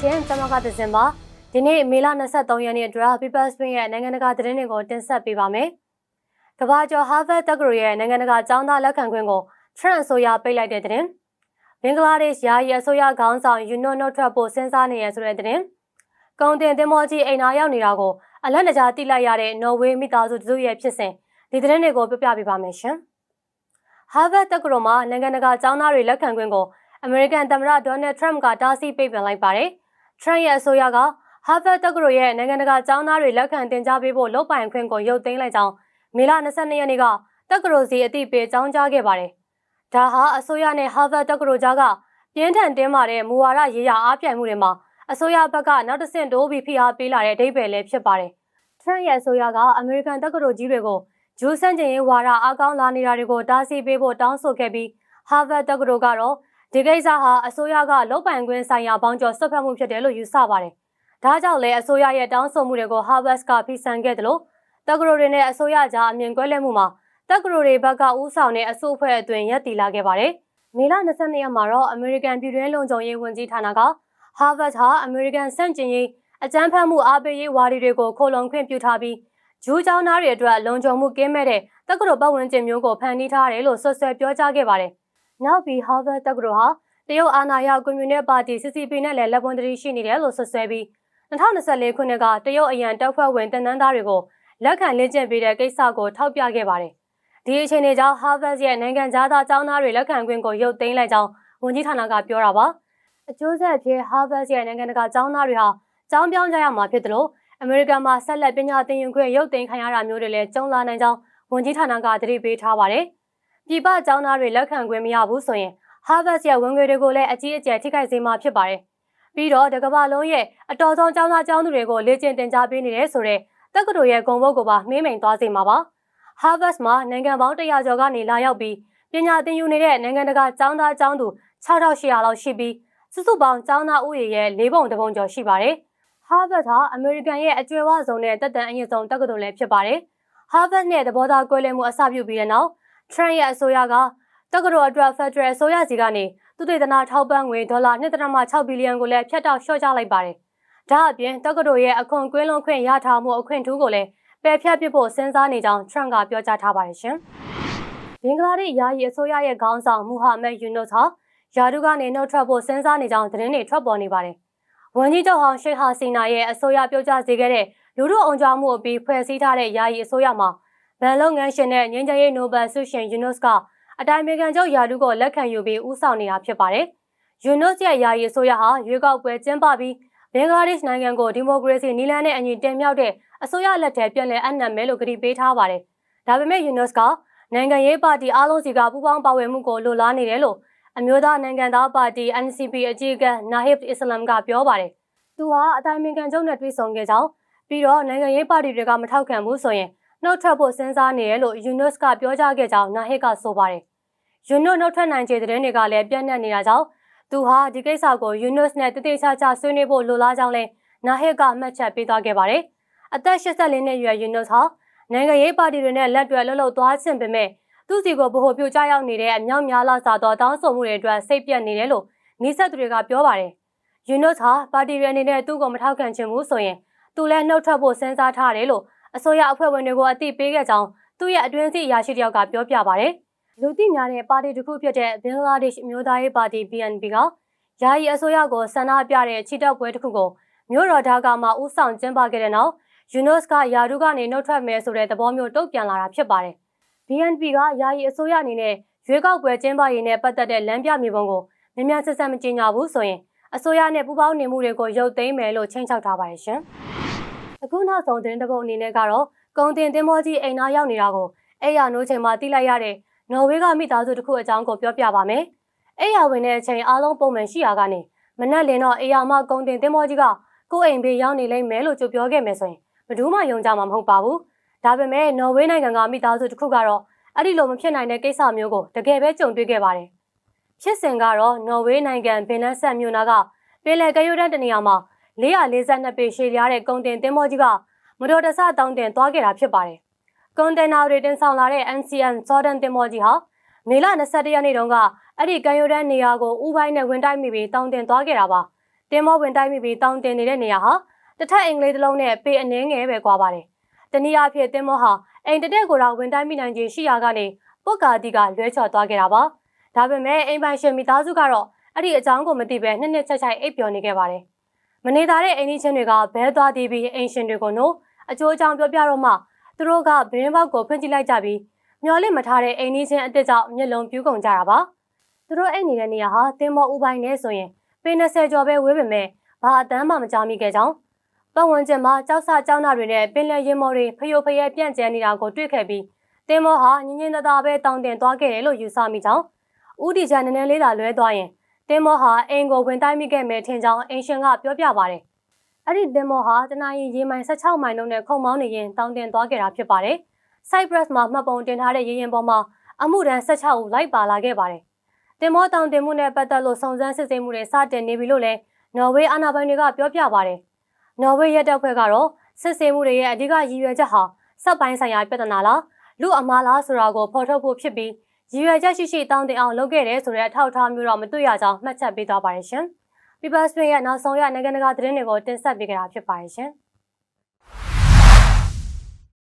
ရှင်ကျွန်မကသဇင်ပါဒီနေ့မေလ23ရက်နေ့အတွက် People Spring ရဲ့နိုင်ငံတကာသတင်းတွေကိုတင်ဆက်ပေးပါမယ်။ကမ္ဘာကျော် Harvard တက္ကသိုလ်ရဲ့နိုင်ငံတကာကျောင်းသားလက်ခံခွင့်ကို Trump အစိုးရပိတ်လိုက်တဲ့သတင်း။ဘင်္ဂလားဒေ့ရှ်ယာယီအစိုးရခေါင်းဆောင် Yuno နှုတ်ထွက်ဖို့စဉ်းစားနေရဆိုတဲ့သတင်း။ကုန်တင်သင်္ဘောကြီးအိမ်နာရောက်နေတာကိုအလတ်တကြားတိလိုက်ရတဲ့နော်ဝေးမိသားစုတစုရဲ့ဖြစ်စဉ်ဒီသတင်းတွေကိုပြပြပေးပါမယ်ရှင်။ Harvard တက္ကသိုလ်မှာနိုင်ငံတကာကျောင်းသားတွေလက်ခံခွင့်ကိုအမေရိကန်သမ္မတဒေါ်နယ်ထရမ့်ကတားဆီးပိတ်ပင်လိုက်ပါတယ်။ Trump ရဲ့အဆိုအရက Harvard တက္ကသိုလ်ရဲ့နိုင်ငံတကာကျောင်းသားတွေလက်ခံတင် जा ပေးဖို့လုပ်ပိုင်ခွင့်ကိုရုပ်သိမ်းလိုက်ကြောင်းမေလ22ရက်နေ့ကတက္ကသိုလ်စီအသိပေးကြောင်းကြားခဲ့ပါတယ်။ဒါဟာအစိုးရနဲ့ Harvard တက္ကသိုလ်ကြားကပြင်းထန်တင်းမာတဲ့မူဝါဒရေးရာအားပြိုင်မှုတွေမှာအစိုးရဘက်ကနောက်တစ်ဆင့်တိုးပြီးဖိအားပေးလာတဲ့အဓိပ္ပာယ်လည်းဖြစ်ပါတယ်။ Trump ရဲ့အဆိုအရကအမေရိကန်တက္ကသိုလ်ကြီးတွေကိုဂျူးဆန့်ကျင်ရေးဝါဒအားကောင်းလာနေတာတွေကိုတားဆီးပေးဖို့တောင်းဆိုခဲ့ပြီး Harvard တက္ကသိုလ်ကတော့ ဒီကိစ္စဟာအစိုးရကလုတ်ပိုင်ခွင့်ဆိုင်ရာပေါင်းကျော်ဆွတ်ဖက်မှုဖြစ်တယ်လို့ယူဆပါတယ်။ဒါကြောင့်လည်းအစိုးရရဲ့တောင်းဆိုမှုတွေကို Harvard ကဖိဆန်ခဲ့တယ်လို့တက္ကသိုလ်တွေနဲ့အစိုးရကြားအမြင်ကွဲလွဲမှုမှာတက္ကသိုလ်တွေဘက်ကဥဆောင်တဲ့အစိုးအဖွဲ့အတွင်းရပ်တည်လာခဲ့ပါတယ်။မေလ22ရက်မှာတော့ American ပြည်တွင်းလုံခြုံရေးဝန်ကြီးဌာနက Harvard ဟာ American စန့်ကျင်ရေးအကြမ်းဖက်မှုအားပေးရေးဝါဒီတွေကိုခိုလုံခွင့်ပြုထားပြီးဂျူးကျောင်းသားတွေအတွက်လုံခြုံမှုကင်းမဲ့တဲ့တက္ကသိုလ်ပတ်ဝန်းကျင်မျိုးကိုဖန်တီးထားတယ်လို့ဆွဆွဲပြောကြားခဲ့ပါတယ်။ နောက်ပြီး Harvard တက္ကသိုလ်ဟာတရုတ်အာဏာရကွန်မြူနစ်ပါတီ CCP နဲ့လည်းလက်ပွန်တရီရှိနေတယ်လို့ဆွဆွဲပြီး2024ခုနှစ်ကတရုတ်အရန်တပ်ဖွဲ့ဝင်တင်နန်းသားတွေကိုလက်ခံလင့်ကျင့်ပေးတဲ့ကိစ္စကိုထောက်ပြခဲ့ပါတယ်။ဒီအခြေအနေကြောင့် Harvard ရဲ့နိုင်ငံသားကျောင်းသားတွေလက်ခံခွင့်ကိုရုပ်သိမ်းလိုက်ကြောင်းဝန်ကြီးဌာနကပြောတာပါ။အကျိုးဆက်ဖြစ် Harvard ရဲ့နိုင်ငံတကာကျောင်းသားတွေဟာကျောင်းပြောင်းကြရမှာဖြစ်တယ်လို့အမေရိကန်မှာဆက်လက်ပညာသင်ယူခွင့်ရုပ်သိမ်းခံရတာမျိုးတွေလည်းကြုံလာနိုင်ကြောင်းဝန်ကြီးဌာနကသတိပေးထားပါတယ်။ ပြည်ပကျောင်းသားတွေလက်ခံခွင့်မရဘူးဆိုရင် Harvard ရဲ့ဝန်ငွေတွေကိုလည်းအကြီးအကျယ်ထိခိုက်စေမှာဖြစ်ပါတယ်။ပြီးတော့တကမ္ဘာလုံးရဲ့အတော်ဆုံးကျောင်းသားကျောင်းသူတွေကိုလေ့ကျင့်သင်ကြားပေးနေတဲ့ဆိုတဲ့တက္ကသိုလ်ရဲ့ဂုဏ်ပုဒ်ကိုပါနှိမ့်မိန်သွားစေမှာပါ။ Harvard မှာနိုင်ငံပေါင်း100ကျော်ကနေလာရောက်ပြီးပညာသင်ယူနေတဲ့နိုင်ငံတကာကျောင်းသားကျောင်းသူ6800လောက်ရှိပြီးစုစုပေါင်းကျောင်းသားဥယျာဉ်ရဲ့၄ပုံတပုံကျော်ရှိပါတယ်။ Harvard ဟာအမေရိကန်ရဲ့အကျွဲဝဆုံးတဲ့တက်တန်အရင်ဆုံးတက္ကသိုလ်လည်းဖြစ်ပါတယ်။ Harvard နဲ့သဘောထားကွဲလွဲမှုအစပြုပြီးတဲ့နောက် Trump ရဲ့အဆိုအရကတက္ကသိုလ်အတွက် Federal အစိုးရစီကနေသူတေသနာထောက်ပံ့ငွေဒေါ်လာ1.6ဘီလီယံကိုလည်းဖြတ်တောက်လျှော့ချလိုက်ပါတယ်။ဒါအပြင်တက္ကသိုလ်ရဲ့အခွန်ကွင်းလွန်ခွင့်ရထားမှုအခွင့်ထူးကိုလည်းပယ်ဖျက်ပစ်ဖို့စဉ်းစားနေကြောင်း Trump ကပြောကြားထားပါတယ်ရှင်။ဘင်္ဂလားဒေ့ရှ်ယာယီအစိုးရရဲ့ခေါင်းဆောင်မူဟာမက်ယူနုတ်ဟာယာဒူကနေနှုတ်ထွက်ဖို့စဉ်းစားနေကြောင်းသတင်းတွေထွက်ပေါ်နေပါတယ်။ဝန်ကြီးချုပ်ဟောင်းရှိဟာစီနာရဲ့အစိုးရပြုတ်ကျစေခဲ့တဲ့လူထုအုံကြွမှုအပြီးဖွဲ့စည်းထားတဲ့ယာယီအစိုးရမှာ ဗန်လုပ်ငန်းရှင်နဲ့ငင်းချရေးနိုဘယ်ဆုရှင်ယူနုတ်ကအတိုင်ပင်ခံချုပ်ယာဒူကိုလက်ခံယူပြီးဦးဆောင်နေတာဖြစ်ပါတယ်။ယူနုတ်ရဲ့ယာယီအစိုးရဟာရွေးကောက်ပွဲကျင်းပပြီးဘင်္ဂလားဒေ့ရှ်နိုင်ငံကိုဒီမိုကရေစီနည်းလမ်းနဲ့အညီတင်မြှောက်တဲ့အစိုးရလက်ထက်ပြန်လည်အနှံ့မယ်လို့ကတိပေးထားပါတယ်။ဒါပေမဲ့ယူနုတ်ကနိုင်ငံရေးပါတီအားလုံးစီကပူးပေါင်းပါဝင်မှုကိုလိုလားနေတယ်လို့အမျိုးသားနိုင်ငံသားပါတီ NCP အကြီးအကဲ Nahib Islam ကပြောပါတယ်။သူဟာအတိုင်ပင်ခံချုပ်နဲ့တွေ့ဆုံခဲ့ကြောင်းပြီးတော့နိုင်ငံရေးပါတီတွေကမထောက်ခံဘူးဆိုရင် နှုတ်ထွက်ဖို့စဉ်းစားနေတယ်လို့ UNUS ကပြောကြားခဲ့ကြောင်း Nahib ကဆိုပါတယ်။ UNUS နှုတ်ထွက်နိုင်ခြေသတင်းတွေကလည်းပြန့်နှံ့နေတာကြောင့်သူဟာဒီကိစ္စကို UNUS နဲ့တတိချာချဆွေးနွေးဖို့လိုလားကြောင်းလဲ Nahib ကမှတ်ချက်ပေးသွားခဲ့ပါတယ်။အသက်84နှစ်အရွယ် UNUS ဟာနိုင်ငံရေးပါတီတွေနဲ့လက်တွဲလှုပ်လှုပ်သွားခြင်းပေမဲ့သူစီကိုဗဟိုပြုကြားရောက်နေတဲ့အမြောက်များလာစားသောတောင်းဆိုမှုတွေအတွက်စိတ်ပြတ်နေတယ်လို့နှိစက်သူတွေကပြောပါတယ်။ယူနုတ်ဟာပါတီတွေအနေနဲ့သူ့ကိုမထောက်ခံချင်ဘူးဆိုရင်သူလည်းနှုတ်ထွက်ဖို့စဉ်းစားထားတယ်လို့ အစိုးရအဖွဲ့ဝင်တွေကိုအသိပေးခဲ့ကြောင်းသူ့ရဲ့အတွင်းစီအရာရှိတယောက်ကပြောပြပါတယ်။လူသိများတဲ့ပါတီတစ်ခုဖြစ်တဲ့ဘင်္ဂလားဒေ့ရှ်အမျိုးသားရေးပါတီ BNP ကယာယီအစိုးရကိုဆန္ဒပြတဲ့ချီတက်ပွဲတစ်ခုကိုမြို့တော်ဒါကာမှာဥဆောင်ကျင်းပခဲ့တဲ့နောက်ယူနုတ်ကယာဒူကနေနှုတ်ထွက်မယ်ဆိုတဲ့သဘောမျိုးတုံ့ပြန်လာတာဖြစ်ပါတယ်။ BNP ကယာယီအစိုးရအနေနဲ့ရွေးကောက်ပွဲကျင်းပရေးနဲ့ပတ်သက်တဲ့လမ်းပြမြေပုံကိုမြန်မြန်ဆက်ဆက်မကြေညာဘူးဆိုရင်အစိုးရနဲ့ပူးပေါင်းနေမှုတွေကိုရုပ်သိမ်းမယ်လို့ချိန်ချောက်ထားပါတယ်ရှင်။ အခုနောက်ဆုံးသတင်းတစ်ပုဒ်အနေနဲ့ကတော့ကုံတင်သင်္ဘောကြီးအိမ်နာရောက်နေတာကိုအဲ့ရနိုးချိန်မှာတိလိုက်ရတဲ့နော်ဝေးကမိသားစုတစ်ခုအကြောင်းကိုပြောပြပါမယ်။အဲ့ရဝင်တဲ့အချိန်အားလုံးပုံမှန်ရှိရာကနေမနက်လင်းတော့အေယာမကုံတင်သင်္ဘောကြီးကကိုယ့်အိမ်ဘေးရောက်နေလိမ့်မယ်လို့ကြိုပြောခဲ့မယ်ဆိုရင်ဘယ်သူမှယုံကြမှာမဟုတ်ပါဘူး။ဒါပေမဲ့နော်ဝေးနိုင်ငံကမိသားစုတစ်ခုကတော့အဲ့ဒီလိုမဖြစ်နိုင်တဲ့ကိစ္စမျိုးကိုတကယ်ပဲကြုံတွေ့ခဲ့ပါတယ်။ဖြစ်စဉ်ကတော့နော်ဝေးနိုင်ငံဘင်နက်ဆက်မြို့နာကပင်လယ်ကရိုးတန်းတနေရာမှာ 442ပေရှည်လျားတဲ့ကုန်တင်သင်္ဘောကြီးကမတော်တဆတောင်းတင်သွားခဲ့တာဖြစ်ပါတယ်။ကွန်တိန်နာတွေတင်ဆောင်လာတဲ့ NCN Jordan သင်္ဘောကြီးဟာမေလ22ရက်နေ့တုန်းကအဲ့ဒီကံရိုးတန်းနေရာကိုဥပိုင်းနဲ့ဝင်တိုက်မိပြီးတောင်းတင်သွားခဲ့တာပါ။တတင်မောဝင်တိုက်မိပြီးတောင်းတင်နေတဲ့နေရာဟာတစ်ထပ်အင်္ဂလိပ်တစ်လုံးနဲ့ပေအနှင်းငယ်ပဲကွာပါတယ်။တနည်းအားဖြင့်တင်မောဟာအိမ်တစ်တက်ကိုတော့ဝင်တိုက်မိနိုင်ခြင်းရှိရာကနေပုတ်ကာတီကလွဲချော်သွားခဲ့တာပါ။ဒါပေမဲ့အိမ်ပိုင်ရှင်မိသားစုကတော့အဲ့ဒီအကြောင်းကိုမသိဘဲနှစ်နှစ်ချက်ချိုက်အိပ်ပျော်နေခဲ့ပါတယ်။ မနေသားတဲ့အိမ်ကြီးချင်းတွေကဘဲသွားတီးပြီးအိမ်ရှင်တွေကိုနို့အကျိုးအကြောင်းပြောပြတော့မှသူတို့ကဘင်းပေါက်ကိုဖွင့်ကြည့်လိုက်ကြပြီးမျောလင့်မထားတဲ့အိမ်ကြီးချင်းအစ်စ်ကြောင့်မျက်လုံးပြူးကုန်ကြတာပါ။သူတို့အိမ်နေတဲ့နေရာဟာတင်မောဥပိုင်းနဲ့ဆိုရင်ပေ20ကျော်ပဲဝေးပေမဲ့ဘာအတန်းမှမကြားမိခဲ့ကြောင်းပတ်ဝန်းကျင်မှာကြောက်ဆကြောက်နာတွေနဲ့ပင်လယ်ရင်မော်တွေဖျို့ဖျဲပြန့်ကျဲနေတာကိုတွေ့ခဲ့ပြီးတင်မောဟာညင်ညင်သာသာပဲတောင်းတင်သွားခဲ့တယ်လို့ယူဆမိကြောင်းဥတီချန်နည်းနည်းလေးသာလွဲသွားရင် တင်မောဟာအိမ်ကိုဝင်တိုက်မိခဲ့မယ်ထင်ကြောင်းအင်ရှင်ကပြောပြပါတယ်။အဲ့ဒီတင်မောဟာတနအီရေမိုင်16မိုင်လုံးနဲ့ခုံမောင်းနေရင်တောင်းတင်သွားခဲ့တာဖြစ်ပါတယ်။ Cyprus မှာမှတ်ပုံတင်ထားတဲ့ရေရင်ပေါ်မှာအမှုရန်16ဦးလိုက်ပါလာခဲ့ပါတယ်။တင်မောတောင်တင်မှုနဲ့ပတ်သက်လို့စုံစမ်းစစ်ဆေးမှုတွေစတင်နေပြီလို့လည်းနော်ဝေးအာဏာပိုင်တွေကပြောပြပါတယ်။နော်ဝေးရဲတပ်ဖွဲ့ကတော့စစ်ဆေးမှုတွေရဲ့အဓိကရည်ရွယ်ချက်ဟာစက်ပိုင်းဆိုင်ရာပြဿနာလားလူအမားလားဆိုတာကိုဖော်ထုတ်ဖို့ဖြစ်ပြီး ရည်ရွယ်ချက်ရှိရှိတောင်းတင်အောင်လုပ်ခဲ့တယ်ဆိုတဲ့အထောက်အထားမျိုးတော့မတွေ့ရကြောင်းမှတ်ချက်ပေးသွားပါတယ်ရှင်။ People Spring ရဲ့နောက်ဆုံးရနိုင်ငံတကာသတင်းတွေကိုတင်ဆက်ပေးကြတာဖြစ်ပါတယ်ရှင်။